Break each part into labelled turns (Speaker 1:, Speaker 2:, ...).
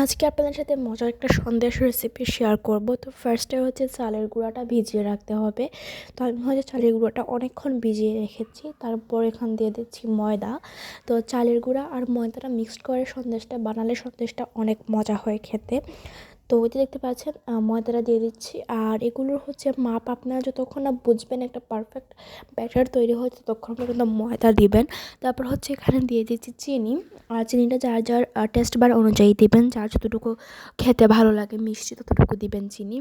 Speaker 1: আজকে আপনাদের সাথে মজার একটা সন্দেশ রেসিপি শেয়ার করব। তো ফার্স্টে হচ্ছে চালের গুঁড়াটা ভিজিয়ে রাখতে হবে। তো আমি হচ্ছে চালের গুঁড়াটা অনেকক্ষণ ভিজিয়ে রেখেছি। তারপর এখান দিয়ে দিচ্ছি ময়দা। তো চালের গুঁড়া আর ময়দাটা মিক্সড করে সন্দেশটা বানালে সন্দেশটা অনেক মজা হয় খেতে। তো ওইটা দেখতে পাচ্ছেন ময়দাটা দিয়ে দিচ্ছি। আর এগুলোর হচ্ছে মাপ আপনারা যতক্ষণ না বুঝবেন একটা পারফেক্ট ব্যাটার তৈরি হয়, ততক্ষণ পর্যন্ত ময়দা দিবেন। তারপর হচ্ছে এখানে দিয়ে দিচ্ছি চিনি। আর চিনিটা যার যার টেস্ট বার অনুযায়ী দিবেন, যার যতটুকু খেতে ভালো লাগে, মিষ্টি ততটুকু দিবেন চিনি।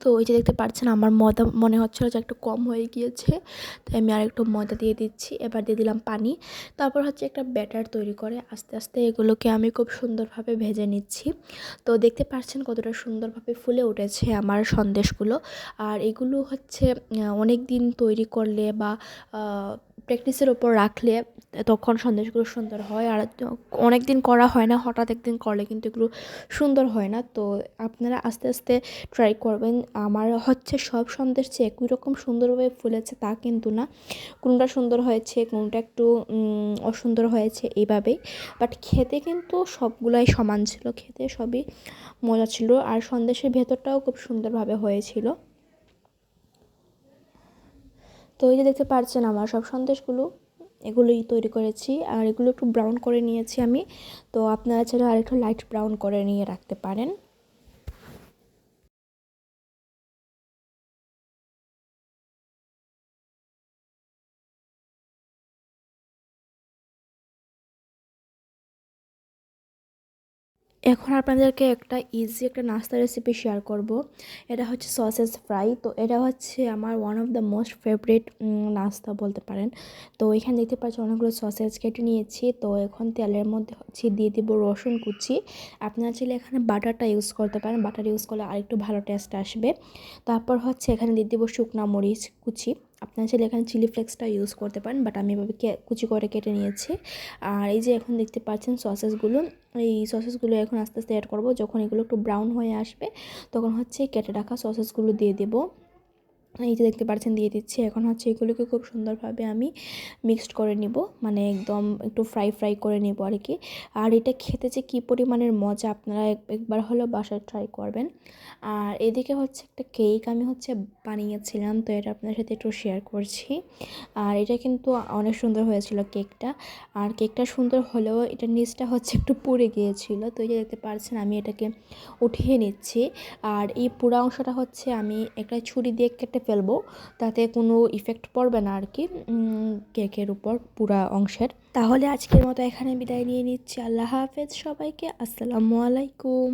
Speaker 1: তো ওই যে দেখতে পাচ্ছেন আমার ময়দা মনে হচ্ছিল যে একটু কম হয়ে গিয়েছে, তাই আমি আর একটু ময়দা দিয়ে দিচ্ছি। এবার দিয়ে দিলাম পানি। তারপর হচ্ছে একটা ব্যাটার তৈরি করে আস্তে আস্তে এগুলোকে আমি খুব সুন্দরভাবে ভেজে নিচ্ছি। তো দেখতে পাচ্ছেন কতটা সুন্দরভাবে ফুলে উঠেছে আমার সন্দেশগুলো। আর এগুলো হচ্ছে অনেক দিন তৈরি করলে বা প্র্যাকটিসের ওপর রাখলে তখন সন্দেশগুলো সুন্দর হয় আর অনেক দিন করা হয় না, হঠাৎ একদিন করলে কিন্তু এগুলো সুন্দর হয় না। তো আপনারা আস্তে আস্তে ট্রাই করবেন। আমার হচ্ছে সব সন্দেশ যে একই রকম সুন্দরভাবে ফুলেছে তা কিন্তু না। কোনটা সুন্দর হয়েছে, কোনটা একটু অসুন্দর হয়েছে এইভাবেই বাট খেতে কিন্তু সবগুলাই সমান ছিল। খেতে সবই মজা ছিল। আর সন্দেশের ভেতরটাও খুব সুন্দরভাবে হয়েছিল। তো এই যে দেখতে পাচ্ছেন আমার সব সন্দেশগুলো, এগুলোই তৈরি করেছি আর এগুলো একটু ব্রাউন করে নিয়েছি আমি। তো আপনারা চাইলে আরেকটু লাইট ব্রাউন করে নিয়ে রাখতে পারেন। এখন আপনাদেরকে একটা ইজি একটা নাস্তা রেসিপি শেয়ার করব। এটা হচ্ছে সসেস ফ্রাই তো এটা হচ্ছে আমার one of the most favourite নাস্তা বলতে পারেন। তো এখানে দেখতে পাচ্ছি অনেকগুলো সসেজ কেটে নিয়েছি, তো এখন তেলের মধ্যে হচ্ছে দিয়ে দিব রসুন কুচি। আপনারা চাইলে এখানে বাটারটা ইউজ করতে পারেন, বাটার ইউজ করলে আরেকটু ভালো টেস্ট আসবে। তারপর হচ্ছে এখানে দিয়ে দিব শুকনা মরিচ কুচি। আপনারা চাইলে এখানে চিলি ফ্লেক্সটা ইউজ করতে পারেন বাট আমি এভাবে কুচি করে কেটে নিয়েছি। আর এই যে এখন দেখতে পাচ্ছেন সসেসগুলো এই সসেসগুলো এখন আস্তে আস্তে অ্যাড করব। যখন এগুলো একটু ব্রাউন হয়ে আসবে, তখন হচ্ছে কেটে রাখা সসেসগুলো দিয়ে দেবো। এই যে দেখতে পাচ্ছেন দিয়ে দিচ্ছি। এখন হচ্ছে এগুলোকে খুব সুন্দরভাবে আমি মিক্সড করে নিব। মানে একদম একটু ফ্রাই ফ্রাই করে নেব আর কি আর এটা খেতে যে কী পরিমাণের মজা আপনারা একবার হলেও বাসায় ট্রাই করবেন। আর এদিকে হচ্ছে একটা কেক আমি হচ্ছে বানিয়েছিলাম, তো এটা আপনার সাথে একটু শেয়ার করছি। আর এটা কিন্তু অনেক সুন্দর হয়েছিল কেকটা আর কেকটা সুন্দর হলেও এটার নিচটা হচ্ছে একটু পুড়ে গিয়েছিল। তো এই যে দেখতে পাচ্ছেন আমি এটাকে উঠিয়ে নিচ্ছি। আর এই পুরো অংশটা হচ্ছে আমি একটা ছুরি দিয়ে কেটে ফেলব, তাতে কোনো ইফেক্ট পড়বে না আর কি কেকের উপর পুরা অংশের। তাহলে আজকের মতো এখানে বিদায় নিয়ে নিচ্ছি। আল্লাহ হাফেজ সবাইকে। আসসালামু আলাইকুম।